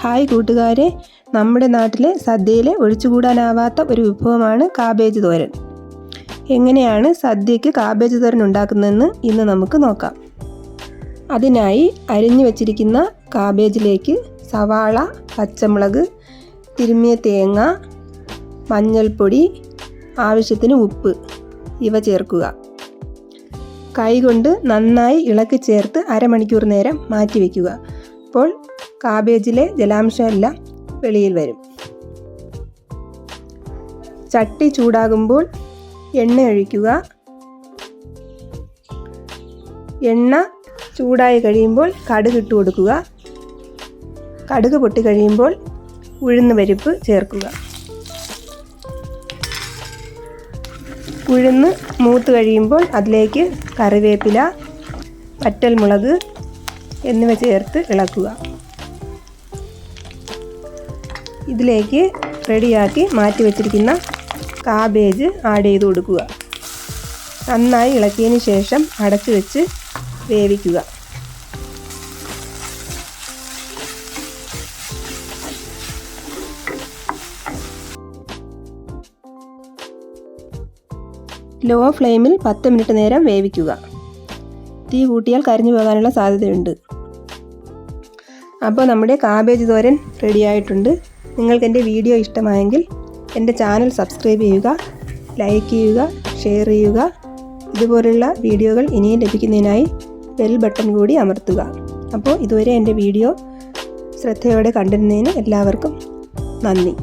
Hi കൂട്ടുകാരെ. നമ്മുടെ നാട്ടിലെ സദ്യയിലെ ഒഴിച്ചുകൂടാനാവാത്ത ഒരു വിഭവമാണ് കാബേജ് തോരൻ. എങ്ങനെയാണ് സദ്യയ്ക്ക് കാബേജ് തോരൻ ഉണ്ടാക്കുന്നതെന്ന് ഇന്ന് നമുക്ക് നോക്കാം. അതിനായി അരിഞ്ഞു വച്ചിരിക്കുന്ന കാബേജിലേക്ക് സവാള പച്ചമുളക് തിരുമ്മിയ തേങ്ങ മഞ്ഞൾപ്പൊടി ആവശ്യത്തിന് ഉപ്പ് ഇവ ചേർക്കുക. കൈകൊണ്ട് നന്നായി ഇളക്കി ചേർത്ത് അരമണിക്കൂർ നേരം മാറ്റി വയ്ക്കുക അപ്പോൾ കാബേജിലെ ജലാംശം എല്ലാം വെളിയിൽ വരും. ചട്ടി ചൂടാകുമ്പോൾ എണ്ണ ഒഴിക്കുക. എണ്ണ ചൂടായി കഴിയുമ്പോൾ കടുക് ഇട്ട് കൊടുക്കുക. കടുക് പൊട്ടി കഴിയുമ്പോൾ ഉഴുന്ന് പരിപ്പ് ചേർക്കുക. ഉഴുന്ന് മൂത്ത് കഴിയുമ്പോൾ അതിലേക്ക് കറിവേപ്പില വറ്റൽമുളക് എന്നിവ ചേർത്ത് ഇളക്കുക. ഇതിലേക്ക് റെഡിയാക്കി മാറ്റി വെച്ചിരിക്കുന്ന കാബേജ് ആഡ് ചെയ്ത് കൊടുക്കുക. നന്നായി ഇളക്കിയതിന് ശേഷം അടച്ചു വെച്ച് വേവിക്കുക. ലോ ഫ്ലെയിമിൽ പത്ത് മിനിറ്റ് നേരം വേവിക്കുക. തീ കൂട്ടിയാൽ കരിഞ്ഞു പോകാനുള്ള സാധ്യതയുണ്ട്. അപ്പോൾ നമ്മുടെ കാബേജ് തോരൻ റെഡിയായിട്ടുണ്ട് നിങ്ങൾക്ക് എന്റെ വീഡിയോ ഇഷ്ടമായെങ്കിൽ എന്റെ ചാനൽ സബ്സ്ക്രൈബ് ചെയ്യുക ലൈക്ക് ചെയ്യുക ഷെയർ ചെയ്യുക. ഇതുപോലുള്ള വീഡിയോകൾ ഇനിയും ലഭിക്കുന്നതിനായി ബെൽ ബട്ടൺ കൂടി അമർത്തുക. അപ്പോൾ ഇതുവരെ എന്റെ വീഡിയോ ശ്രദ്ധയോടെ കണ്ടിരുന്നതിന് എല്ലാവർക്കും നന്ദി.